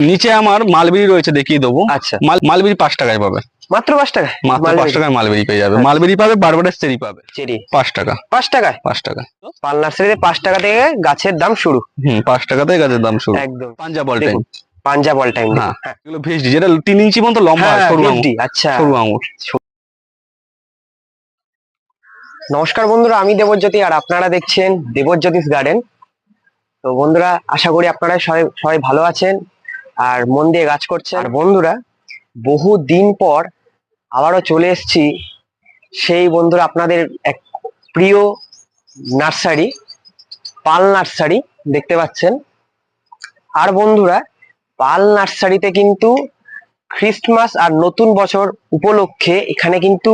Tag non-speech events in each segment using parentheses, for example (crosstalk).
নিচে আমার মালবেরি রয়েছে দেখিয়ে দেবো। আচ্ছা। মাল- মালবেরি পাঁচ টাকায় পাবে। মাত্র পাঁচ টাকা মাত্র পাঁচ টাকায় মালবেরি পেয়ে যাবে। আচ্ছা। মালবেরি পাবে বারবারের চেরি পাবে। চেরি। পাঁচ টাকা। পাঁচ টাকায়? পাঁচ টাকা পাল নার্সারিতে পাঁচ টাকা থেকে গাছের দাম শুরু। হুম পাঁচ টাকাতেই গাছের দাম শুরু। একদম। Punjab all time Punjab all time হ্যাঁ। এগুলো ভেজডি যেটা তিন ইঞ্চি মতো লম্বা হ্যাঁ সরু আঙুর। আচ্ছা। সরু আঙুর। নমস্কার বন্ধুরা আমি দেবজ্যোতি আর আপনারা দেখছেন দেবজ্যোতিষ গার্ডেন। তো বন্ধুরা আশা করি আপনারা সবাই সবাই ভালো আছেন। আর মন দিয়ে গাছ করছে। আর বন্ধুরা, বহু দিন পর আবারও চলে এসেছি সেই বন্ধুরা আপনাদের এক প্রিয় নার্সারি, পাল নার্সারি দেখতে পাচ্ছেন। আর বন্ধুরা, পাল নার্সারিতে কিন্তু খ্রিস্টমাস আর নতুন বছর উপলক্ষে এখানে কিন্তু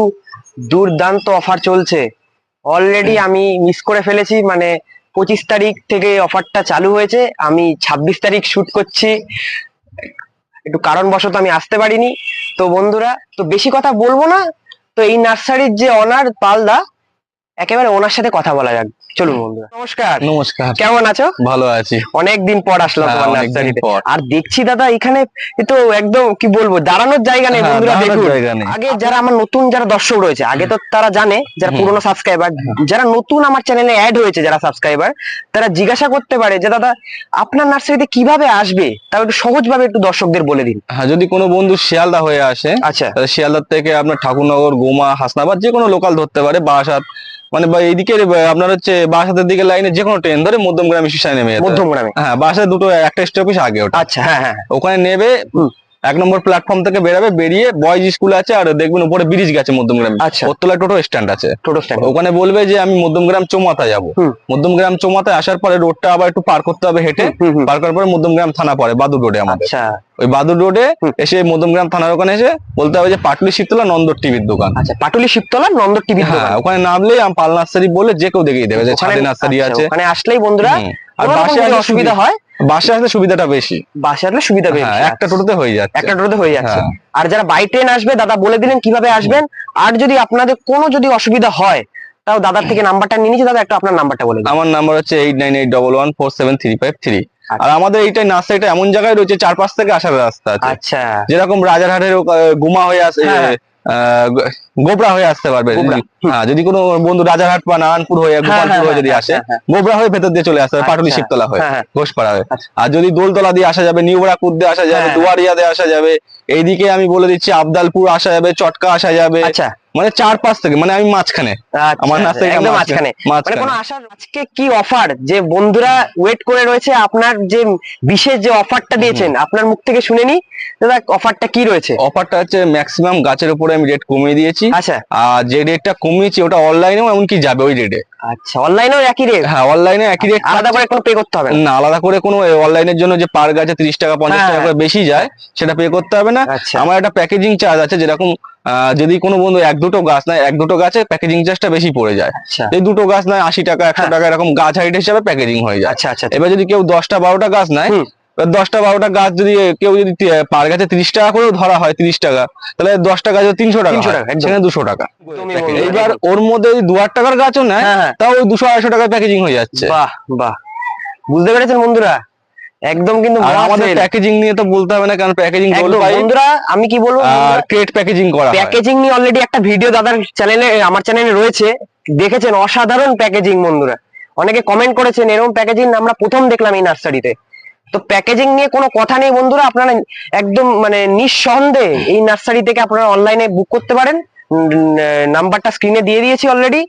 দুর্দান্ত অফার চলছে। অলরেডি আমি মিস করে ফেলেছি মানে পঁচিশ তারিখ থেকে অফারটা চালু হয়েছে। আমি ছাব্বিশ তারিখ শুট করছি। একটু কারণবশত আমি আসতে পারিনি। তো বন্ধুরা, তো বেশি কথা বলব না। তো এই নার্সারির যে অনার পালদা, একেবারে ওনার সাথে কথা বলা যাক। চলুন বন্ধুরা। নমস্কার। নমস্কার। কেমন আছো? ভালো আছি। অনেকদিন পর আসলাম হ্যাঁ, তোমার নার্সারিতে পর। আর দেখছি দাদা এখানে তো একদম কি বলব দাঁড়ানোর জায়গা নেই হ্যাঁ, বন্ধুরা দেখুন। আগে যারা আমার নতুন যারা দর্শক রয়েছে আগে তো তারা জানে যারা পুরনো সাবস্ক্রাইবার যারা নতুন আমার চ্যানেলে অ্যাড হয়েছে যারা সাবস্ক্রাইবার তারা জিজ্ঞাসা করতে পারে যে দাদা আপনার নার্সারিতে কীভাবে আসবে? তাও একটু সহজ ভাবে একটু দর্শকদের বলে দিন। হ্যাঁ যদি কোনো বন্ধু শিয়ালদা হয়ে আসে আচ্ছা। শিয়ালদার থেকে আপনার ঠাকুরনগর গোমা হাসনাবাদ যে কোনো লোকাল ধরতে পারে বারাসাত মানে এইদিকে আপনার হচ্ছে বারাসাতের দিকে লাইনে যে কোনো ট্রেন ধরে মধ্যমগ্রাম স্টেশনে নেমে। মধ্যমগ্রামে। হ্যাঁ বাসায় দুটো একটা স্টপেজ আগে ওটা। আচ্ছা হ্যাঁ হ্যাঁ। ওখানে নেবে এক নম্বর প্ল্যাটফর্ম থেকে বেরাবে বেরিয়ে বয়েজ স্কুল আছে আর দেখবেন উপরে ব্রিজ গেছে মধ্যমগ্রামে। আচ্ছা। ওত্তলায় টোটো স্ট্যান্ড আছে। টোটো স্ট্যান্ড ওখানে বলবে যে আমি মধ্যমগ্রাম চৌমাথা যাব। মধ্যমগ্রাম চৌমাথায় আসার পরে রোডটা আবার একটু পার করতে হবে হেঁটে। পার করার পরে মধ্যমগ্রাম থানা পড়ে বাদুর রোডে আমাদের। আচ্ছা। ওই বাদুর রোডে এসে মধ্যমগ্রাম থানার ওখানে এসে বলতে হবে যে পাটুলি শিবতলা নন্দর টিভির দোকান। আচ্ছা পাটুলি শিবতলা নন্দর টিভি হ্যাঁ ওখানে নামলেই আমি পাল নার্সারি বলে যে কেউ দেখিয়ে দেবে যে ছাদে নার্সারি আছে। আচ্ছা, ওখানে আসলেই বন্ধুরা আর বাসে আসলে অসুবিধা হয় বাসে আসলে সুবিধাটা বেশি। বাসে আসলে সুবিধা হ্যাঁ বেশি একটা টোটোতে হয়ে যাচ্ছে। একটা টোটোতে হয়ে যাচ্ছে। হ্যাঁ। আর যারা বাই ট্রেন আসবে দাদা বলে দিলেন কীভাবে আসবেন। আর যদি আপনাদের কোনো যদি অসুবিধা হয় তাও দাদার থেকে নাম্বারটা নিয়ে নিচ্ছি দাদা একটা আপনার নাম্বারটা বলে আমার নাম্বার হচ্ছে eight nine eight double one four seven three five three আচ্ছা। আর আমাদের এইটাই নার্সারিটা এমন জায়গায় রয়েছে চার পাঁচ থেকে আসার রাস্তা আছে আচ্ছা যেরকম রাজারহাটের গুমা হয়ে আসে হ্যাঁ। আহ, গোবরা হয়ে আসতে পারবে যদি- হ্যাঁ যদি কোনো বন্ধু রাজারহাট বা নারায়ণপুর হয়ে গোপালপুর হয়ে যদি হ্যাঁ, আসে হ্যাঁ, গোবরা হয়ে ভেতর দিয়ে চলে আসতে পারবে পাটুলি আচ্ছা। শিবতলা হয়ে হ্যাঁ, হ্যাঁ। ঘোষপাড়া হয়ে আচ্ছা। আর যদি দোলতলা দিয়ে আসা যাবে নিউবড়া কুদ দিয়ে আসা যাবে হ্যাঁ। দুয়ারিয়া দিয়ে আসা যাবে এইদিকে আমি বলে দিচ্ছি আবদালপুর আসা যাবে চটকা আসা যাবে আচ্ছা মানে চার পাঁচ থেকে মানে আমি মাঝখানে। আচ্ছা, আমার নার্সারিটা একদম মাঝখানে মানে কোনো আসার আজকে কি অফার যে বন্ধুরা ওয়েট করে রয়েছে আপনার যে বিশেষ যে অফারটা দিয়েছেন আপনার মুখ থেকে শুনে নি? দাদা অফারটা কি রয়েছে? অফারটা হচ্ছে ম্যাক্সিমাম গাছের উপরে আমি রেট কমিয়ে দিয়েছি। আচ্ছা। আর যে রেটটা কমিয়েছি ওটা অনলাইনেও এমনকি যাবে ওই রেটে আচ্ছা অনলাইনেও একই রেট হ্যাঁ অনলাইনে একই রেট আলাদা করে কোনো পে করতে হবে না? আলাদা করে কোনো অনলাইনের জন্য যে পার গাছে তিরিশ টাকা পঞ্চাশ হ্যাঁ, টাকা করে বেশি যায় সেটা পে করতে হবে না। আচ্ছা। আমার একটা প্যাকেজিং চার্জ আছে যেরকম যদি কোনো বন্ধু এক দুটো গাছ নেয় এক দুটো গাছে প্যাকেজিং চার্জটা বেশি পড়ে যায়। আচ্ছা। এই দুটো গাছ নেয় আশি টাকা একশো হ্যাঁ। টাকা এরকম গাছ হাইট হিসাবে প্যাকেজিং হয়ে যায়। আচ্ছা আচ্ছা। এবার যদি কেউ দশটা বারোটা গাছ নেয় এবার দশটা বারোটা গাছ যদি কেউ যদি পার গাছে তিরিশ টাকা করেও ধরা হয় তিরিশ টাকা তাহলে দশটা গাছে তিনশো টাকা 300 সেখানে দুশো টাকা। এইবার ওর মধ্যে যদি দু হাজার টাকার গাছও নেয় হ্যাঁ হ্যাঁ। তাও ওই দুশো আড়াইশো টাকায় প্যাকেজিং হয়ে যাচ্ছে। বাহ বাহ। বুঝতে পেরেছেন বন্ধুরা? একদম কিন্তু আমাদের প্যাকেজিং নিয়ে তো বলতে হবে না কারণ প্যাকেজিং বন্ধুরা আমি কি বলব আর ক্রেট প্যাকেজিং করা প্যাকেজিং নিয়ে অলরেডি একটা ভিডিও দাদার চ্যানেলে আমার চ্যানেলে রয়েছে। দেখেছেন? অসাধারণ প্যাকেজিং বন্ধুরা। অনেকে কমেন্ট করেছেন এরকম প্যাকেজিং আমরা প্রথম দেখলাম এই নার্সারিতে তো প্যাকেজিং নিয়ে কোনো কথা নেই বন্ধুরা। আপনারা একদম মানে নিঃসন্দেহে এই নার্সারি থেকে আপনারা অনলাইনে বুক করতে পারেন। নাম্বারটা স্ক্রিনে দিয়ে দিয়েছি অলরেডি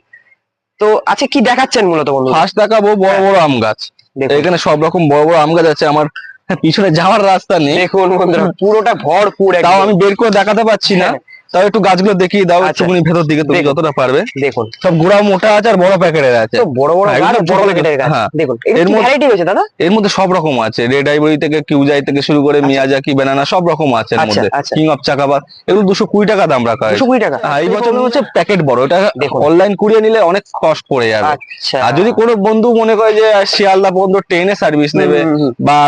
তো আচ্ছা কি দেখাচ্ছেন মূলত বন্ধু ফার্স্ট দেখাবো বড় বড় আম গাছ। এখানে সব রকম বড় বড় আম গাছ আছে আমার পিছনে যাওয়ার রাস্তা নেই। দেখুন বন্ধুরা পুরোটা ভরপুর তাও আমি বের করে দেখাতে পারছি না। হ্যাঁ। তাও একটু গাছগুলো দেখিয়ে দাও আচ্ছা। একটুখানি ভেতর দিকে তুমি যতটা পারবে। দেখুন। সব গোড়া মোটা আছে আর বড় প্যাকেটের আছে। বড় বড় হ্যাঁ, বড় প্যাকেটের গাছ। হ্যাঁ। দেখুন এর ভ্যারাইটি রয়েছে দাদা? এর মধ্যে সব রকম আছে। রেড আইবরি থেকে কিউজাই থেকে শুরু করে মিয়াজাকি ব্যানানা সব রকম আছে এর আচ্ছা, মধ্যে। আচ্ছা। কিং অফ চাকাবাদ এগুলো দুশো কুড়ি টাকা দাম রাখা হয়েছে। কুড়ি টাকা। হ্যাঁ এই বছর হচ্ছে প্যাকেট বড়। এটা অনলাইন কুড়িয়ে নিলে অনেক কষ্ট পড়ে যাবে। আচ্ছা। আর যদি কোনো বন্ধু মনে করে যে শিয়ালদা পর্যন্ত ট্রেনে সার্ভিস নেবে। বা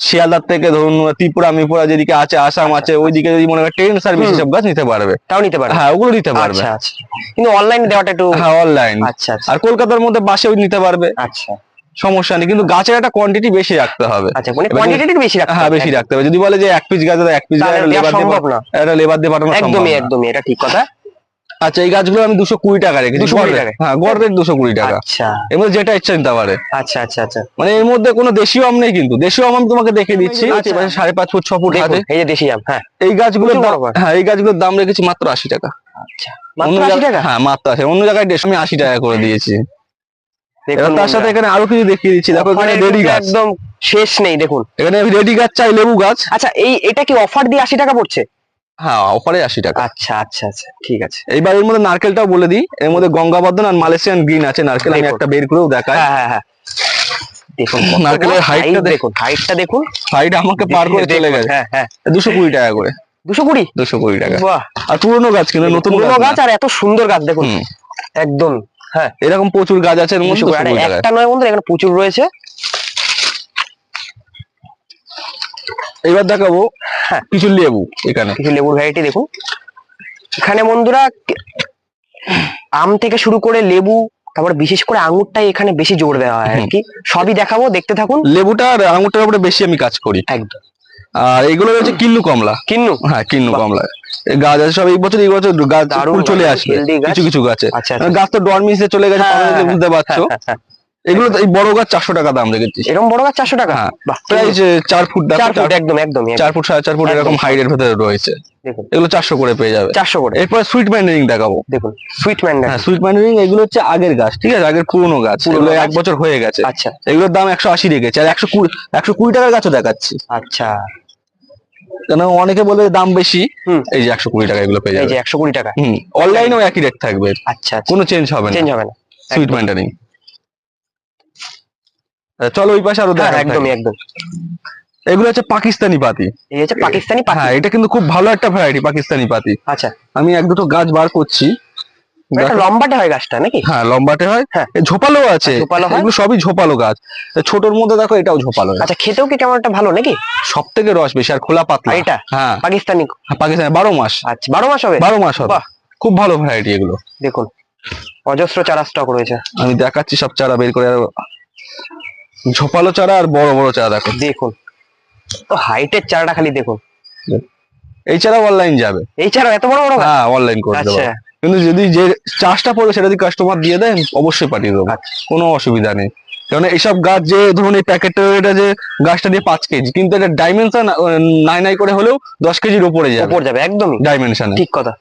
শিয়ালদার থেকে ধরুন ত্রিপুরা মিপুরা যেদিকে আছে আসাম আছে ওইদিকে যদি মনে করে ট্রেন সার্ভিস। সব গাছ নিতে পারবে। তাও নিতে পারবে। হ্যাঁ ওগুলো নিতে পারবে। আচ্ছা আচ্ছা। কিন্তু অনলাইনে দেওয়াটা একটু হ্যাঁ অনলাইন আচ্ছা আচ্ছা। আর কলকাতার মধ্যে বাসেও নিতে পারবে। আচ্ছা। সমস্যা নেই কিন্তু গাছের একটা কোয়ান্টিটি বেশি রাখতে হবে। আচ্ছা মানে কোয়ান্টিটি বেশি রাখতে হ্যাঁ। বেশি রাখতে হবে। যদি বলে যে এক পিস গাছ এক পিস লেবার সম্ভব না। একটা লেবার দিয়ে পাঠানো একদমই একদমই এটা ঠিক কথা। আচ্ছা এই গাছগুলো আমি দুশো কুড়ি টাকা রেখেছি 220 গড় রেট। টাকায়? হ্যাঁ গড় রেট দুশো কুড়ি টাকা। আচ্ছা। এর মধ্যে যেটা ইচ্ছা নিতে পারে। আচ্ছা আচ্ছা আচ্ছা। মানে এর মধ্যে কোনো দেশীয় আম নেই কিন্তু। দেশীয় আম আমি তোমাকে দেখে দিচ্ছি। আচ্ছা। সাড়ে পাঁচ ফুট ছ ফুট আছে এই যে দেশি আম হ্যাঁ। এই গাছগুলোর দাম। হ্যাঁ এই গাছগুলোর দাম রেখেছি মাত্র আশি টাকা। আচ্ছা অন্য মাত্র আশি টাকা? হ্যাঁ মাত্র আছে অন্য জায়গায় দেড়শো আমি আশি টাকা করে দিয়েছি। এবার তার সাথে এখানে আরও কিছু দেখিয়ে দিচ্ছি। দেখো এখানে রেডি গাছ। একদম শেষ নেই দেখুন। এখানে রেডি গাছ চাই লেবু গাছ। আচ্ছা এই এটা কি অফার দিয়ে আশি টাকা পড়ছে? হ্যাঁ অফারে আশি টাকা। আচ্ছা আচ্ছা আচ্ছা ঠিক আছে। এইবার এর মধ্যে নারকেলটাও বলে দিই। এর মধ্যে গঙ্গাবর্ধন আর মালয়েশিয়ান গ্রিন আছে। নারকেল আমি একটা বের করেও দেখাই। হ্যাঁ হ্যাঁ হ্যাঁ। দেখুন নারকেলের হাইটটা দেখুন আমাকে পার করে চলে গেছে। হ্যাঁ হ্যাঁ। দুশো কুড়ি টাকা করে। দুশো কুড়ি? দুশো কুড়ি টাকা। বাহ। আর পুরোনো গাছ কিন্তু নতুন পুরোনো গাছ আর এত সুন্দর গাছ দেখুন। একদম হ্যাঁ। এরকম প্রচুর গাছ আছে একটা নয় বন্ধু এখানে প্রচুর রয়েছে। এবার দেখাবো হ্যাঁ। কিছু লেবু এখানে। কিছু লেবুর ভ্যারাইটি দেখুন। এখানে বন্ধুরা আম থেকে শুরু করে লেবু তারপর বিশেষ করে আঙুরটাই এখানে বেশি জোর দেওয়া হয় আর কি। সবই দেখাবো দেখতে থাকুন। লেবুটা আর আঙুরটার উপরে বেশি আমি কাজ করি। একদম। আর এগুলো রয়েছে কিন্নু কমলা। কিন্নু? হ্যাঁ কিন্নু কমলা। গাছ আছে সব এই বছর এই বছর গাছ দারুণ চলে আসবে। healthy কিছু কিছু গাছে। আচ্ছা মানে আচ্ছা। গাছ তো ডরমিসে চলে গেছে হ্যাঁ, হ্যাঁ, বুঝতে পারছ। হ্যাঁ, হ্যাঁ, এগুলো এই বড় গাছ চারশো টাকা দাম রেখেছি এরকম বড় গাছ চারশো টাকা? হ্যাঁ প্রায় চার ফুট চার ফুট একদম একদম চার ফুট সাড়ে চার ফুট। এরকম হাইটের ভেতরে রয়েছে। এগুলো চারশো করে পেয়ে যাবে। চারশো করে। এরপর সুইট ম্যান্ডারিং দেখাবো। দেখুন সুইট ম্যান্ডার সুইট ম্যান্ডারিং এগুলো হচ্ছে আগের গাছ ঠিক আছে? আগের পুরনো গাছ। এগুলো এক বছর হয়ে গেছে। আচ্ছা। এগুলোর দাম একশো আশি রেখেছে আর একশো কুড়ি একশো কুড়ি টাকার গাছও দেখাচ্ছি। আচ্ছা। কেন অনেকে বলে দাম বেশি। এই যে একশো কুড়ি টাকা এগুলো পেয়ে যাবে যে একশো কুড়ি টাকা। হুম অনলাইনেও একই রেট থাকবে। আচ্ছা আচ্ছা। কোনো চেঞ্জ হবে না। চেঞ্জ হবে না। সুইট। ম্যান্ডারিং চলো ওই পাশে আরও হ্যাঁ দেখা একদমই একদম। এগুলো হচ্ছে পাকিস্তানি পাতি। এই হচ্ছে পাকিস্তানি পাখি হ্যাঁ এটা কিন্তু খুব ভালো একটা ভ্যারাইটি পাকিস্তানি পাতি। আচ্ছা। আমি এক দুটো গাছ বার করছি। লম্বাটে হয় গাছটা নাকি? হ্যাঁ লম্বাটে হয়। হ্যাঁ। ঝোপালো আছে। ঝোপালো এগুলো সবই ঝোপালো গাছ। ছোটর মধ্যে দেখো এটাও ঝোপালো আচ্ছা খেতেও কি কেমন একটা ভালো নাকি? সব থেকে রস বেশি আর খোলা পাতলা। এটা? হ্যাঁ। পাকিস্তানি? পাকিস্তানি বারো মাস। আচ্ছা বারো মাস হবে? বারো মাস হবে। খুব ভালো ভ্যারাইটি এগুলো। দেখুন অজস্র চারা স্টক রয়েছে। আমি দেখাচ্ছি সব চারা বের করে ঝোপালো চারা আর বড় বড় চারা দেখো। দেখুন। তো হাইটের চারাটা খালি দেখুন। এই চারা অনলাইন যাবে। এই চারা এত বড় বড় হ্যাঁ অনলাইন করে দেবো। আচ্ছা। কিন্তু যদি যে চাষটা পড়বে সেটা যদি কাস্টমার দিয়ে দেন অবশ্যই পাঠিয়ে দেবো। আচ্ছা। কোনো অসুবিধা নেই। কারণ এইসব গাছ যে ধরুন এই প্যাকেটটা এটা যে গাছটা দিয়ে পাঁচ কেজি কিন্তু এটা ডাইমেনশন নাই নাই করে হলেও দশ কেজির ওপরে যাবে। উপর যাবে একদমই। ডাইমেনশনে ঠিক কথা।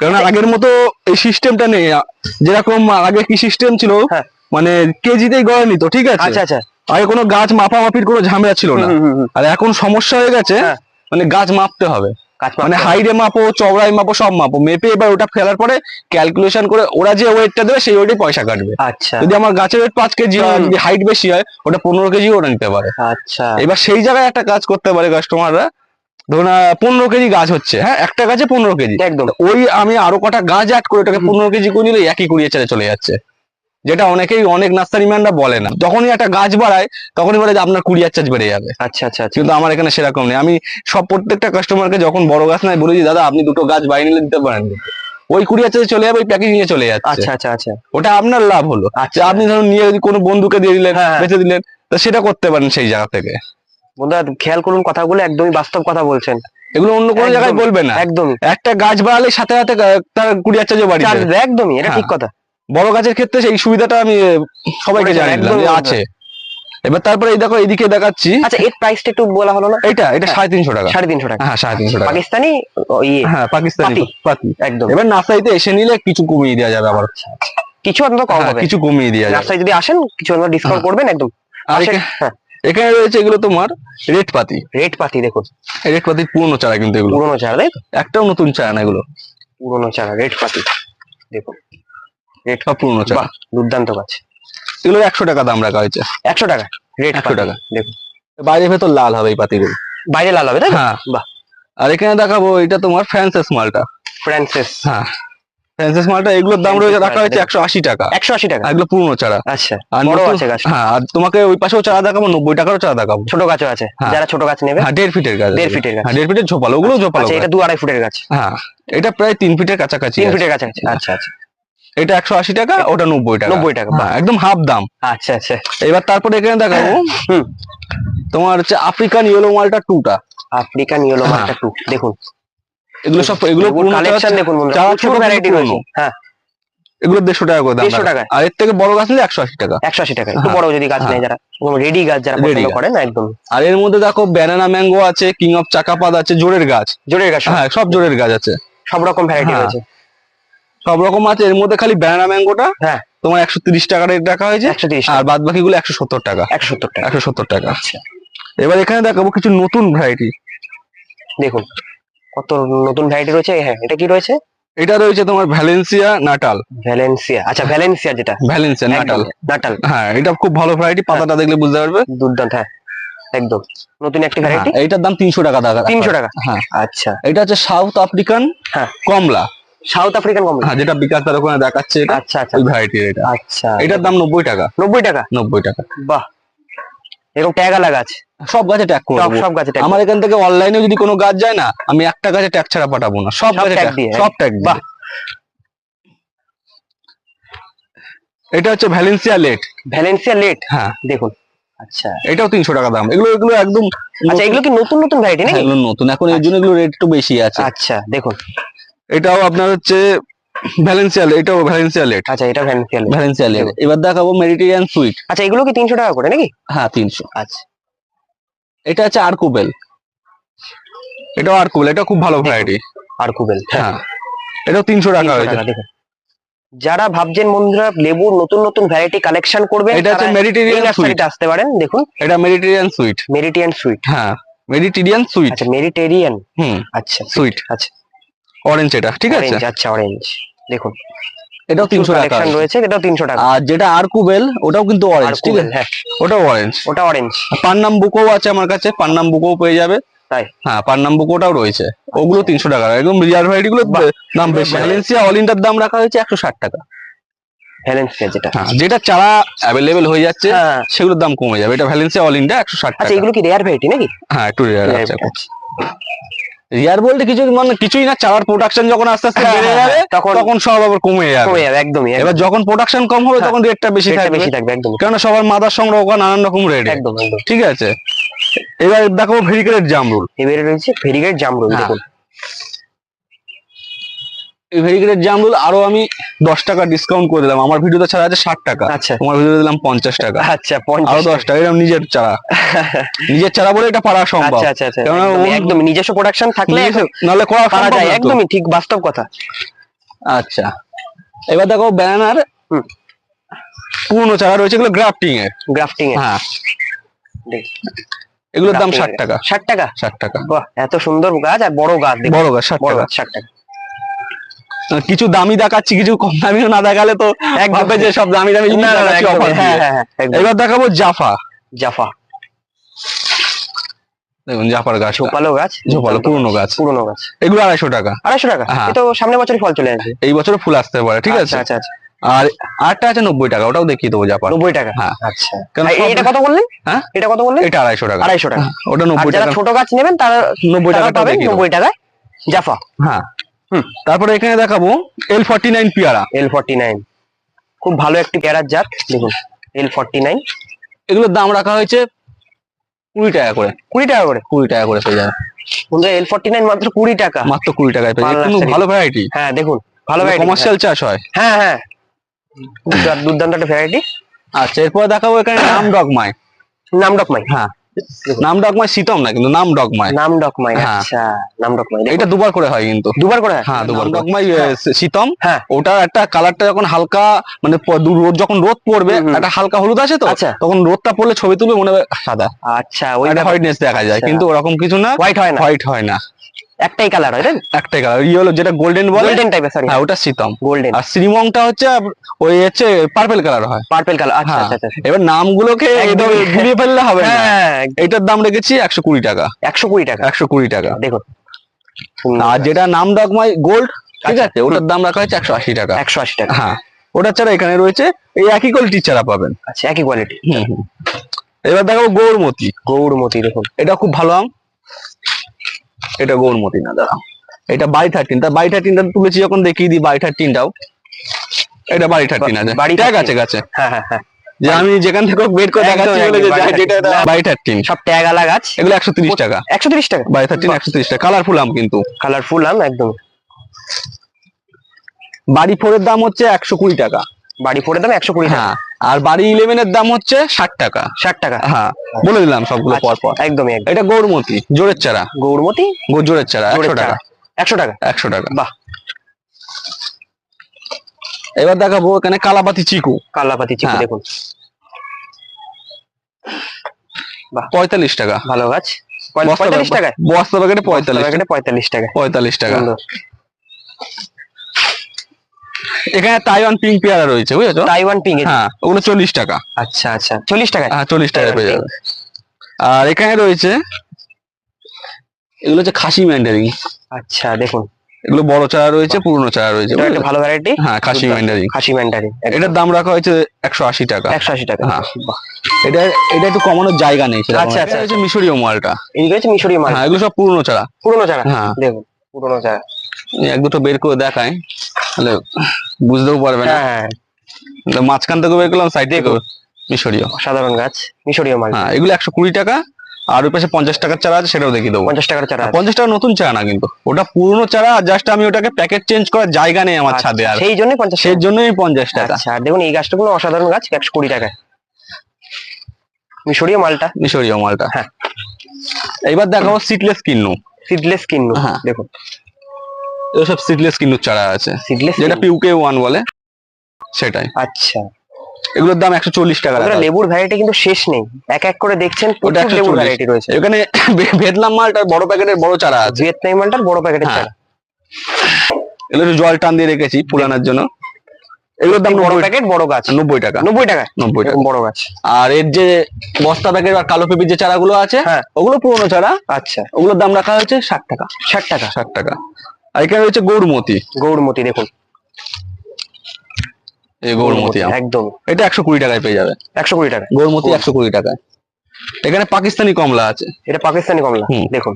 কারণ আগের মতো এই সিস্টেমটা নেই। যেরকম আগে কি সিস্টেম ছিল? হ্যাঁ। মানে কেজিতেই গড়ে নিত ঠিক আছে? আচ্ছা আচ্ছা। আগে কোনো গাছ মাপামাপির কোনো ঝামেলা ছিল না। আর এখন সমস্যা হয়ে গেছে হ্যাঁ। মানে গাছ মাপতে হবে। মানে। হাইটে মাপো চওড়ায় মাপো সব মাপো। মেপে এবার ওটা ফেলার পরে ক্যালকুলেশন করে ওরা যে ওয়েটটা দেবে সেই ওয়েটে পয়সা কাটবে। আচ্ছা। যদি আমার গাছের ওয়েট পাঁচ কেজি হয় যদি হাইট বেশি হয় ওটা পনেরো কেজি ওরা নিতে পারে। আচ্ছা। এবার সেই জায়গায় একটা কাজ করতে পারে কাস্টমাররা ধরুন পনেরো কেজি গাছ হচ্ছে হ্যাঁ? একটা গাছে পনেরো কেজি। একদম। ওই আমি আরও কটা গাছ অ্যাড করে ওটাকে পনেরো কেজি করে নিলে একই কুড়িয়ে ছেড়ে চলে যাচ্ছে। যেটা অনেকেই অনেক নার্সারি ম্যানরা বলে না। যখনই একটা গাছ বাড়ায় তখনই বলে যে আপনার কুড়িয়ার চার্জ বেড়ে যাবে। আচ্ছা আচ্ছা আচ্ছা। কিন্তু আমার এখানে সেরকম নেই। আমি সব প্রত্যেকটা কাস্টমারকে যখন বড় গাছ নাই বলেছি দাদা আপনি দুটো গাছ বাইরে নিলে দিতে পারেন ওই কুড়িয়ার চার্জে চলে যাবে ওই প্যাকেজিং এ চলে যাচ্ছে। আচ্ছা আচ্ছা আচ্ছা। ওটা আপনার লাভ হলো। আচ্ছা। আপনি ধরুন নিয়ে যদি কোনো বন্ধুকে দিয়ে দিলেন হ্যাঁ, হ্যাঁ। বেঁচে দিলেন তো সেটা করতে পারেন সেই জায়গা থেকে। বন্ধুরা খেয়াল করুন কথাগুলো একদমই বাস্তব কথা বলছেন। এগুলো অন্য কোনো জায়গায় বলবে না। একদমই একটা গাছ বাড়ালে সাথে সাথে তার চার্জে বাড়ি চার্জ। দেয়, একদমই এটা হ্যাঁ। ঠিক কথা। বড় গাছের ক্ষেত্রে সেই সুবিধাটা আমি সবাইকে বলেছেন। আছে। এবার তারপরে এই দেখো এইদিকে দেখাচ্ছি। আচ্ছা এর প্রাইসটা একটু বলা হলো না? এটা এটা হ্যাঁ। সাড়ে তিনশো টাকা। সাড়ে তিনশো টাকা। হ্যাঁ সাড়ে তিনশো টাকা। পাকিস্তানি? ইয়ে। হ্যাঁ পাকিস্তানি পাতি। একদম। এবার নার্সারিতে এসে নিলে কিছু কমিয়ে দেওয়া যাবে আবার। কিছু অন্তত কম হ্যাঁ, হবে। কিছু কমিয়ে দেওয়া যাবে। রাস্তায় যদি আসেন কিছু অন্তত ডিসকাউন্ট হ্যাঁ। করবেন একদম। আর এখানে রয়েছে এগুলো তোমার রেড পাতি। রেড পাতি দেখুন। রেড পাতি পুরনো চারা কিন্তু এগুলো। পুরোনো চারা তাই একটাও নতুন চারা না এগুলো। পুরোনো চারা রেড পাতি দেখুন। সব পুরনো বাহ। দুর্দান্ত গাছ। এগুলো একশো টাকা দাম রাখা হয়েছে। একশো টাকা? রেট 100 টাকা। দেখুন। বাইরে ভেতর লাল হবে এই পাতিগুলো। বাইরে লাল হবে তাই হ্যাঁ। বাহ। আর এখানে দেখাবো এটা তোমার ফ্রান্সেস মালটা। ফ্রান্সিস হ্যাঁ। ফ্রান্সেস মালটা এগুলোর দাম রয়েছে রাখা হয়েছে একশো আশি টাকা। একশো আশি টাকা। এগুলো পুরনো চারা। আচ্ছা আর বড় আছে গাছ হ্যাঁ আর তোমাকে ওই পাশেও চারা দেখাবো নব্বই টাকারও চারা দেখাবো। ছোট গাছও আছে। হ্যাঁ। যারা ছোট গাছ নেবে হ্যাঁ দেড় ফিটের গাছ দেড় ফিটের গাছ। হ্যাঁ দেড় ফিটের ঝোপালো ওগুলো ঝোপালো আচ্ছা এটা দু আড়াই ফুটের গাছ। হ্যাঁ এটা প্রায় তিন ফিটের কাছাকাছি তিন ফিটের কাছে আছে আচ্ছা আচ্ছা। এটা একশো আশি টাকা ওটা নব্বই টাকা। নব্বই টাকা হ্যাঁ, একদম হাফ দাম। আচ্ছা আচ্ছা। এবার তারপরে এখানে দেখাবো। হুম। তোমার হচ্ছে আফ্রিকান ইয়েলো মালটা টুটা আফ্রিকান ইয়েলো হ্যাঁ। মার্কা টু দেখুন। এগুলো সব এগুলো কালেকশন দেখুন প্রচুর ভ্যারাইটি রয়েছে হ্যাঁ। এগুলো দেড়শো টাকা করে দাম 150 রাখা। টাকায়? আর এর থেকে বড় গাছ নিলে একশো আশি টাকা। একশো আশি টাকা একটু হ্যাঁ। বড় যদি গাছ হ্যাঁ। নেয় যারা রেডি গাছ যারা পছন্দ। করেন একদম। আর এর মধ্যে দেখো ব্যানানা ম্যাঙ্গো আছে কিং অফ চাকাপাত আছে জোরের গাছ। জোরের গাছ হ্যাঁ সব জোরের গাছ আছে। সব রকম ভ্যারাইটি হ্যাঁ। সব রকম আছে। এর মধ্যে খালি ব্যানানা ম্যাঙ্গোটা হ্যাঁ। তোমার একশো তিরিশ টাকা রেট রাখা হয়েছে। আর বাদ বাকি গুলো একশো সত্তর টাকা। একশো সত্তর টাকা। একশো সত্তর টাকা। আচ্ছা। এবার এখানে দেখাবো কিছু নতুন ভ্যারাইটি দেখুন কত নতুন ভ্যারাইটি রয়েছে। হ্যাঁ এটা কি রয়েছে? এটা রয়েছে তোমার ভ্যালেন্সিয়া নাটাল। ভ্যালেন্সিয়া আচ্ছা ভ্যালেন্সিয়া যেটা। Valencia Natal. নাটাল। হ্যাঁ এটা খুব ভালো ভ্যারাইটি পাতাটা দেখলে বুঝতে পারবে। দুর্দান্ত হ্যাঁ একদম। নতুন একটা ভ্যারাইটি এটার দাম তিনশো টাকা দাদা। তিনশো টাকা? হ্যাঁ। আচ্ছা। এটা হচ্ছে সাউথ আফ্রিকান হ্যাঁ। কমলা। সাউথ আফ্রিকান কোম্পানি হ্যাঁ যেটা বিকাশ তার ওখানে দেখাচ্ছে এটা আচ্ছা আচ্ছা। ওই ভ্যারাইটির এটা। আচ্ছা। এটার দাম নব্বই টাকা। নব্বই টাকা? নব্বই টাকা। বাহ। এরকম ট্যাগ আলা গাছ সব গাছে ট্যাগ করব সব সব গাছে ট্যাগ আমার এখান থেকে অনলাইনে যদি কোনো গাছ যায় না আমি একটা গাছে ট্যাগ ছাড়া পাঠাবো না। সব গাছে দিয়ে, সব ট্যাগ বাহ। এটা হচ্ছে ভ্যালেন্সিয়া লেট ভ্যালেন্সিয়া লেট হ্যাঁ। দেখুন। আচ্ছা। এটাও তিনশো টাকা দাম। এগুলো এগুলো একদম আচ্ছা এগুলো কি নতুন নতুন ভ্যারাইটি নাকি? নতুন। এখন এর জন্য এগুলো রেট একটু বেশি আছে। আচ্ছা দেখুন। এটাও আপনার হচ্ছে ভ্যালেন্সিয়াল এটাও ভ্যালেন্সিয়াল লেট আচ্ছা এটা ভ্যালেন্সিয়া ভ্যালেন্সিয়াল ভ্যালেন্সিয়া লেট এবার দেখাবো মেডিটেরিয়ান সুইট আচ্ছা এগুলো কি তিনশো টাকা করে নাকি? হ্যাঁ তিনশো। আচ্ছা। এটা হচ্ছে আর্কুবেল এটাও আর্কুবেল এটা খুব ভালো ভ্যারাইটি আর কুবেল হ্যাঁ এটাও তিনশো টাকা হয়েছে। দেখুন। যারা ভাবছেন বন্ধুরা লেবুর নতুন নতুন ভ্যারাইটি কালেকশন করবেন এটা হচ্ছে মেডিটেরিয়ান সুইট আসতে পারেন দেখুন। এটা মেডিটেরিয়ান সুইট মেরিটিয়ান সুইট হ্যাঁ মেডিটেরিয়ান সুইট আচ্ছা মেরিটেরিয়ান হুম আচ্ছা সুইট আচ্ছা। অরেঞ্জ এটা ঠিক আছে? আচ্ছা অরেঞ্জ দেখুন। এটাও তিনশো টাকা রয়েছে এটাও তিনশো টাকা। আর যেটা আর্কুবেল ওটাও কিন্তু অরেঞ্জ ঠিক আছে? হ্যাঁ। ওটাও অরেঞ্জ ওটা অরেঞ্জ পান্নাম বুকো আছে আমার কাছে পান্নাম বুকও পেয়ে যাবে। তাই? হ্যাঁ পান্নাম বুকোটাও রয়েছে। ওগুলো তিনশো টাকা। একদম রিয়ার ভ্যারাইটি গুলো। দাম বেশি। ভ্যালেন্সিয়া অল ইন্টার দাম রাখা হয়েছে একশো ষাট টাকা। ভ্যালেন্সিয়া যেটা। হ্যাঁ যেটা চারা অ্যাভেলেবেল হয়ে যাচ্ছে হ্যাঁ। সেগুলোর দাম কমে যাবে। এটা ভ্যালেন্সিয়া অল ইন্ডিয়া একশো ষাট আচ্ছা এগুলো কি রেয়ার ভ্যারাইটি নাকি? হ্যাঁ একটু রিয়ার আছে। রিয়ার বলতে কিছু মানে কিছুই না চারার প্রোডাকশন যখন আস্তে আস্তে হ্যাঁ, বেড়ে হ্যাঁ, যাবে তখন তখন সব আবার কমে যাবে। কমে যাবে একদমই এবার যখন প্রোডাকশন কম হবে হ্যাঁ, তখন রেটটা বেশি থাকবে। বেশি থাকবে একদম কারণ সবার মাদার সংগ্রহ করা নানান রকম রেট একদম একদম। ঠিক আছে? এবার দেখো ভেরিকেটেড জামরুল এবারে রয়েছে ভেরিকেটেড জামরুল হ্যাঁ। দেখুন। এই ভেরিকেটেড জামরুল আরও আমি দশ টাকা ডিসকাউন্ট করে দিলাম। আমার ভিডিওতে ছাড়া আছে ষাট টাকা। আচ্ছা। তোমার ভিডিওতে দিলাম পঞ্চাশ টাকা। আচ্ছা আরও দশ টাকা। এরকম নিজের চারা (laughs) নিজের চারা বলে এটা পারা সম্ভব। আচ্ছা আচ্ছা আচ্ছা। একদমই, নিজস্ব প্রোডাকশন থাকলে নাহলে করা যায়। একদমই ঠিক বাস্তব কথা। আচ্ছা। এবার দেখো ব্যানার। পুরনো চারা রয়েছে এগুলো গ্রাফটিং এর। গ্রাফটিং এ হ্যাঁ। এগুলোর দাম ষাট টাকা। ষাট টাকা? ষাট টাকা। বাহ এত সুন্দর গাছ আর বড় গাছ বড় গাছ ষাট টাকা। গাছ ষাট টাকা। কিছু দামি দেখাচ্ছি কিছু কম দামিও না দেখালে তো একদম। ভাববে যে সব দামি দামি জিনিস দেখাচ্ছি হ্যাঁ। হ্যাঁ হ্যাঁ। এবার দেখাবো জাফা। জাফা। দেখুন জাফার গাছ। ঝোপালো গাছ। ঝোপালো পুরনো গাছ। পুরনো গাছ। এগুলো আড়াইশো টাকা। আড়াইশো টাকা। তো বছরই ফল চলে আসবে। এই বছর ফুল আসতে পারে ঠিক আছে? আচ্ছা আচ্ছা। আচ্ছা আর আছে নব্বই টাকা ওটাও দেখিয়ে দেবো নব্বই টাকা? হ্যাঁ। আচ্ছা। এটা কত বললেন হ্যাঁ? এটা কত বললেন এটা আড়াইশো টাকা। আড়াইশো টাকা। ওটা নব্বই টাকা। ছোট গাছ নেবেন তারা নব্বই দেবো। নব্বই টাকায়। জাফা। হ্যাঁ। তারপরে এখানে দেখাবো এল ফর্টি নাইন পিয়ারা। এল ফর্টি নাইন খুব ভালো একটি পেয়ারার জাত দেখুন এল ফর্টি নাইন এগুলোর দাম রাখা হয়েছে কুড়ি টাকা করে। কুড়ি টাকা করে? কুড়ি টাকা করে পেয়ে যাবে। বন্ধুরা এল ফর্টি নাইন মাত্র কুড়ি টাকা। মাত্র কুড়ি টাকায় পেয়ে যাবে। ভালো ভ্যারাইটি হ্যাঁ দেখুন ভালো ভ্যারাইটি কমার্শিয়াল চাষ হয়। হ্যাঁ হ্যাঁ। দুর্দান্ত- দুর্দান্ত একটা ভ্যারাইটি আচ্ছা এরপর দেখাবো এখানে নাম ডগমাই নাম হ্যাঁ। নাম ডকমাই শীতম না কিন্তু নাম ডগমাই নাম ডকমাই হ্যাঁ। আচ্ছা নাম ডকমাই এটা দুবার করে হয় কিন্তু দুবার করে হ্যাঁ দুবার ডকমাই হ্যাঁ। শীতম হ্যাঁ ওটা একটা কালারটা যখন হালকা মানে রোদ যখন রোদ পড়বে। একটা হালকা হলুদ আছে তো আচ্ছা। তখন রোদটা পড়লে ছবি তুলবে মনে হবে সাদা আচ্ছা ওই হোয়াইটনেস দেখা যায় আচ্ছা। কিন্তু ওরকম কিছু না হোয়াইট হয় না হোয়াইট হয় না একটাই কালার হয় তাই একটাই কালার ইয়েলো যেটা গোল্ডেন বলে? গোল্ডেন টাইপের সরি হ্যাঁ ওটা শীতম। গোল্ডেন আর শ্রীমংটা হচ্ছে ওই হচ্ছে পার্পেল কালার হয়। পার্পল কালার আচ্ছা হ্যাঁ। আচ্ছা আচ্ছা এবার নামগুলোকে একদম। ঘুরিয়ে ফেললে হবে না। হ্যাঁ এটার দাম রেখেছি একশো কুড়ি টাকা। একশো কুড়ি টাকা। একশো কুড়ি টাকা। দেখো আর যেটা নাম ডগমাই গোল্ড ঠিক আচ্ছা, আছে? ওটার দাম রাখা হয়েছে একশো আশি টাকা। একশো আশি টাকা। হ্যাঁ। ওটা ছাড়া এখানে রয়েছে এই একই কোয়ালিটির ছাড়া পাবেন। আচ্ছা একই কোয়ালিটি হুম, হুম। এবার দেখাবো গৌরমতি। গৌরমতি দেখুন। এটা খুব ভালো আম। এটা গৌরমতি না দাঁড়া এটা বাই থার্টিন তা বাই থার্টিনটা তুলেছি যখন দেখিয়ে দিই বাই থার্টিনটাও এটা বাড়ি থার্টিন আছে বাড়ি ট্যাগ 13 আছে। গাছে হ্যাঁ হ্যাঁ হ্যাঁ। যে আমি যেখান থেকে বের করে দেখাচ্ছি বলে যে বাড়ি যা- যেটা 13 থার্টিন সব ট্যাগ আলা গাছ। এগুলো একশো তিরিশ টাকা। একশো তিরিশ টাকা। বাড়ি থার্টিন একশো তিরিশ টাকা। কালারফুল আম কিন্তু। কালারফুল আম একদম। বাড়ি ফোরের দাম হচ্ছে একশো কুড়ি টাকা। বাড়ি ফোরের দাম একশো কুড়ি টাকা। হ্যাঁ। আর বাড়ি ইলেভেনের দাম হচ্ছে ষাট টাকা। ষাট টাকা? হ্যাঁ বলে দিলাম সবগুলো পর পর আচ্ছা, একদমই। একদম এটা গৌরমতি জোরের চারা। গৌরমতি? জোরের চারা একশো টাকা। একশো টাকা? একশো টাকা। বাহ। এবার দেখাবো এখানে কালাপাতি চিকু। কালাপাতি চিকু হ্যাঁ। দেখুন। পঁয়তাল্লিশ টাকা। ভালো গাছ। পঁয়তাল্লিশ টাকায়? বস্তা প্যাকেটে পঁয়তাল্লিশ। প্যাকেটে পঁয়তাল্লিশ টাকা পঁয়তাল্লিশ টাকা। এখানে তাইওয়ান পিঙ্ক পেয়ারা রয়েছে বুঝেছ? তাইওয়ান পিং হ্যাঁ ওগুলো চল্লিশ টাকা। আচ্ছা আচ্ছা। চল্লিশ টাকায়? হ্যাঁ চল্লিশ টাকা পেয়ে যাবে। আর এখানে রয়েছে এগুলো হচ্ছে খাসি ম্যান্ডারিং আচ্ছা দেখুন। এগুলো বড় চারা রয়েছে পুরনো চারা রয়েছে? ভালো ভ্যারাইটি হ্যাঁ খাসি ম্যান্ডারিং খাসি ম্যান্ডারি এটার দাম রাখা হয়েছে একশো আশি টাকা। একশো আশি টাকা। হ্যাঁ। এটা এটা একটু কমানোর জায়গা নেই আচ্ছা, আচ্ছা, মিশরীয় মালটা। হচ্ছে মিশরি মাছ হ্যাঁ এগুলো সব পুরনো চারা। পুরনো চারা। হ্যাঁ। দেখুন। পুরোনো চারা এক দুটো বের করে দেখাই। তাহলে বুঝতেও পারবে না। হ্যাঁ হ্যাঁ তো মাঝখান থেকে বের করলাম সাইড মিশরীয়। সাধারণ গাছ মিশরীয় মাল। হ্যাঁ এগুলো একশো কুড়ি টাকা আর ওই পাশে পঞ্চাশ টাকার চারা আছে সেটাও দেখিয়ে দেবো। পঞ্চাশ টাকার চারা পঞ্চাশ টাকা নতুন চারা না কিন্তু। ওটা পুরনো চারা জাস্ট আমি ওটাকে প্যাকেট চেঞ্জ করার জায়গা নেই আমার ছাদে আর। আচ্ছা, সেই জন্য পঞ্চাশ সেই জন্যই পঞ্চাশ টাকা। আচ্ছা দেখুন এই গাছটা কোনো অসাধারণ গাছ একশো কুড়ি টাকায়। মিশরীয় মালটা। মিশরীয় মালটা। হ্যাঁ। এইবার দেখাবো সিটলেস কিন্নু। সিডলেস কিন্নু হ্যাঁ। দেখুন। সব সিডলেস কিন্নুর চারা আছে। সিডলেস যেটা পিউকে ওয়ান বলে সেটাই। আচ্ছা। এগুলোর দাম একশো চল্লিশ টাকা। লেবুর ভ্যারাইটি কিন্তু শেষ নেই। এক এক করে দেখছেন ওটা লেবুর ভ্যারাইটি রয়েছে। এখানে ভিয়েতনাম মালটার বড় প্যাকেটের বড় চারা আছে। ভিয়েতনামি মালটার বড় প্যাকেটের হ্যাঁ। চারা। এগুলো জল টান দিয়ে রেখেছি পুরানোর জন্য। এগুলোর দাম বড় নব্বই প্যাকেট বড় গাছ। নব্বই টাকা। নব্বই টাকা? নব্বই টাকা। বড় গাছ। আর এর যে বস্তা প্যাকেট আর কালো পেপির যে চারাগুলো আছে হ্যাঁ। ওগুলো পুরোনো চারা। আচ্ছা। ওগুলোর দাম রাখা হয়েছে ষাট টাকা। ষাট টাকা। ষাট টাকা। আর এখানে রয়েছে গৌরমতি গৌরমতি দেখুন। এই গৌরমতি একদম। এটা একশো কুড়ি টাকায় পেয়ে যাবে। একশো কুড়ি টাকা গৌরমতি একশো কুড়ি টাকায়। এখানে পাকিস্তানি কমলা আছে। এটা পাকিস্তানি কমলা হুম। দেখুন।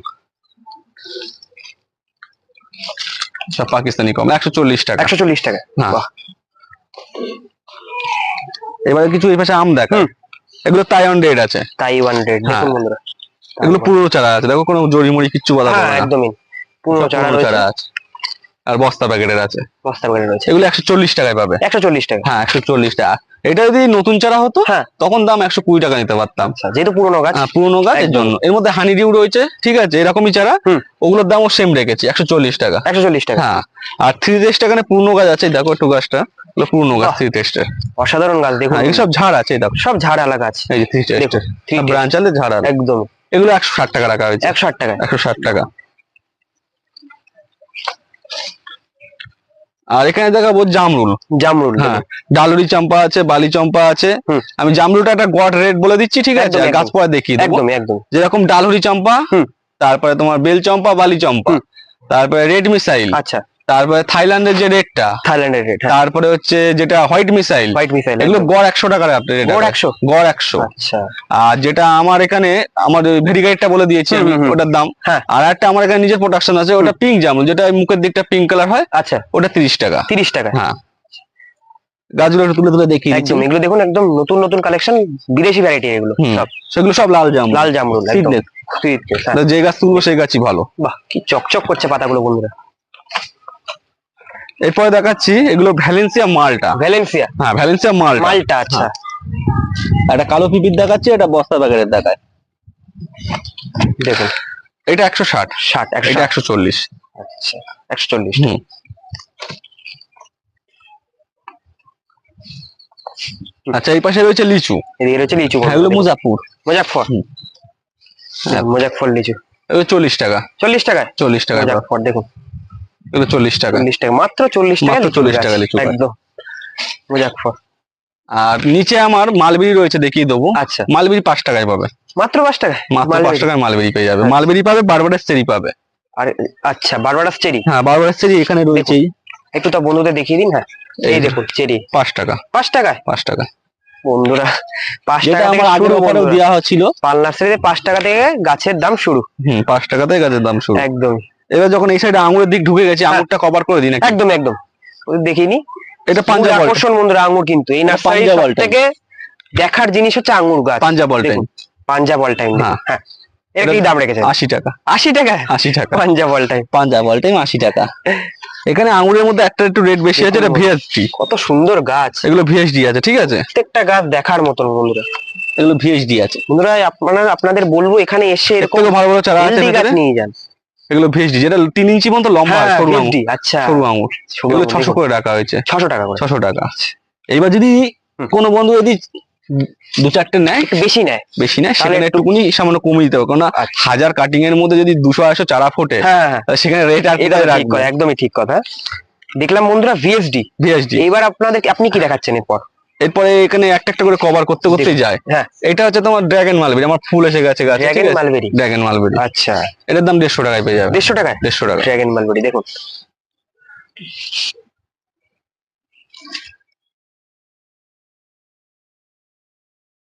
সব পাকিস্তানি কমলা। একশো চল্লিশ টাকা। একশো চল্লিশ টাকা হ্যাঁ। বাহ। এবারে কিছু এই পাশে আম দেখা। এগুলো তাইওয়ান রেড আছে। তাইওয়ান রেড হ্যাঁ। দেখুন বন্ধুরা। এগুলো পুরো চারা আছে। দেখো কোনো জড়ি মড়ি কিচ্ছু বাধা হ্যাঁ না। একদমই। পুরো চারা চারা আছে। আর বস্তা প্যাকেটের আছে। বস্তা প্যাকেট আছে এগুলো একশো চল্লিশ টাকায় পাবে। একশো চল্লিশ টাকা। হ্যাঁ একশো চল্লিশ টাকা। এটা যদি নতুন চারা হতো হ্যাঁ। তখন দাম একশো কুড়ি টাকা নিতে পারতাম। আচ্ছা যেহেতু পুরোনো গাছ। হ্যাঁ, পুরনো গাছ এর জন্য। এর মধ্যে হানি ডিউ রয়েছে ঠিক আছে এরকমই চারা। ওগুলোর দামও সেম রেখেছি একশো চল্লিশ টাকা। একশো চল্লিশ টাকা। হ্যাঁ আর থ্রি টেস্ট এখানে পুরনো গাছ আছে দেখো একটু গাছটা। পুরনো গাছ থ্রি টেস্টের অসাধারণ গাছ দেখুন। হ্যাঁ সব ঝাড় আছে দেখো। সব ঝাড় আলা গাছ এই যে থ্রি টেস্টের ব্রাঞ্চ আলে ঝাড় আছে একদম। এগুলো একশো ষাট টাকা রাখা হয়েছে। একশো আট টাকা। একশো ষাট টাকা। আর এখানে দেখাবো জামরুল। জামরুল হ্যাঁ ডালুরি চম্পা আছে বালি চম্পা আছে। আমি জামরুলটা একটা গড রেট বলে দিচ্ছি ঠিক আছে? একদম, একদম। গাছ পরে দেখিয়ে দেবো। একদমই একদম। যেরকম ডালুরি চম্পা। তারপরে তোমার বেল চম্পা বালি চম্পা। তারপরে রেড মিসাইল। আচ্ছা। তারপরে থাইল্যান্ডের যে রেটটা থাইল্যান্ডের রেট হ্যাঁ। তারপরে হচ্ছে যেটা হোয়াইট মিসাইল হোয়াইট মিসাইল এগুলো গড় একশো টাকার আপনি রেট গড় 100? গড় একশো। আচ্ছা। আর যেটা আমার এখানে আমার ভেরিগাইটটা বলে দিয়েছি। ওটার দাম। হ্যাঁ। আর একটা আমার এখানে নিজের প্রোডাকশন আছে ওটা পিঙ্ক জামুন যেটা মুখের দিকটা পিঙ্ক কালার হয় আচ্ছা। ওটা তিরিশ টাকা। তিরিশ টাকা। হ্যাঁ। গাছগুলো তুলে তুলে দিচ্ছি। একদম এগুলো দেখুন একদম নতুন নতুন কালেকশন বিদেশি ভ্যারাইটি এগুলো সব। সেগুলো সব লাল জামুন লাল জামরুল একদম। হ্যাঁ। যে গাছ তুলবো সেই গাছই ভালো। বাহ কি চকচক করছে পাতাগুলো বন্ধুরা। এরপরে দেখাচ্ছি এগুলো ভ্যালেন্সিয়া মালটা। ভ্যালেন্সিয়া হ্যাঁ ভ্যালেন্সিয়া মালটা। মালটা আচ্ছা। একটা কালো পিপির দেখাচ্ছি এটা বস্তা প্যাকেটের দেখায় দেখুন এটা একশো ষাট। ষাট এটা একশো চল্লিশ। আচ্ছা একশো চল্লিশ। হুম। আচ্ছা এই পাশে রয়েছে লিচু। এদিকে রয়েছে লিচু হ্যাঁ এগুলো মুজাফপুর মুজাফর হ্যাঁ মুজাফর লিচু। চল্লিশ টাকা। চল্লিশ টাকায় চল্লিশ টাকা। মুজাফর দেখুন। এগুলো চল্লিশ টাকা। চল্লিশ টাকা। মাত্র চল্লিশ টাকা মাত্র 40 টাকা লিচু একদম। মুজাফর আর নিচে আমার মালবেরি রয়েছে দেখিয়ে দেবো। আচ্ছা। মালবেরি পাঁচ টাকায় পাবে। মাত্র পাঁচ টাকা মাত্র পাঁচ টাকায় মালবেরি পেয়ে যাবে। আচ্ছা। মালবেরি পাবে বারবারের চেরি পাবে। আর আচ্ছা বারবারাস চেরি? হ্যাঁ বারবারের চেরি এখানে রয়েছেই। একটু তো বন্ধুদের দেখিয়ে দিন হ্যাঁ। এই। দেখুন চেরি। পাঁচ টাকা। পাঁচ টাকায়? পাঁচ টাকা। বন্ধুরা পাঁচ টাকা আমার থেকে আগের অফারেও দেওয়া হচ্ছিল। পাল নার্সারিতে পাঁচ টাকা থেকে গাছের দাম শুরু। হুম পাঁচ টাকাতে গাছের দাম শুরু। একদম এবার যখন এই সাইডে আঙুরের দিক ঢুকে গেছে আঙুরটা কভার করে দিন। একদম একদম। দেখিনি। এটা পাঞ্জাব আকর্ষণ বন্ধুরা আঙ্গুর কিন্তু। এই নার্সারি থেকে দেখার জিনিস হচ্ছে আঙুর গাছ। Punjab all time Punjab all time হ্যাঁ। হ্যাঁ। এটা কি দাম রেখেছেন? আশি টাকা। আশি টাকা? আশি টাকা। Punjab all time Punjab all time আশি টাকা। এখানে আঙুরের মধ্যে একটা একটু রেট বেশি আছে এটা। ভিএসডি কত সুন্দর গাছ। এগুলো ভিএসডি আছে ঠিক আছে? প্রত্যেকটা গাছ দেখার মতন বন্ধুরা। এগুলো ভিএসডি আছে। বন্ধুরা আপনারা আপনাদের বলব এখানে এসে এর এরকম ভালো ভালো চারা আছে নিয়ে যান। এগুলো ভিএসডি যেটা তিন ইঞ্চি মতো লম্বা হ্যাঁ সরু আঙুর আচ্ছা। সরু আঙুর। এগুলো ছশো করে রাখা হয়েছে। ছশো টাকা করে। ছশো টাকা। এইবার যদি কোনো বন্ধু যদি দু চারটে নেয় বেশি নেয়। বেশি নেয় সেখানে একটুকুনি সামান্য কমিয়ে দিতে হবে। কারণ আচ্ছা। হাজার কাটিং এর মধ্যে যদি দুশো আড়াইশো চারা ফোটে হ্যাঁ হ্যাঁ। সেখানে রেট আর এটা ঠিক রাখবে? একদমই ঠিক কথা। দেখলাম বন্ধুরা ভিএসডি ভিএসডি এইবার আপনাদের আপনি কি দেখাচ্ছেন এরপর? এরপরে এখানে একটা একটা করে কভার করতে করতেই যায়। হ্যাঁ। এটা হচ্ছে তোমার ড্রাগন মালবেরি আমার ফুল এসে গেছে গাছে ড্রাগন মালবেরি ড্রাগন মালবেরি আচ্ছা। এটার দাম দেড়শো টাকায় পেয়ে যাবে। দেড়শো টাকায়? দেড়শো টাকা ড্রাগন মালবেরি দেখুন।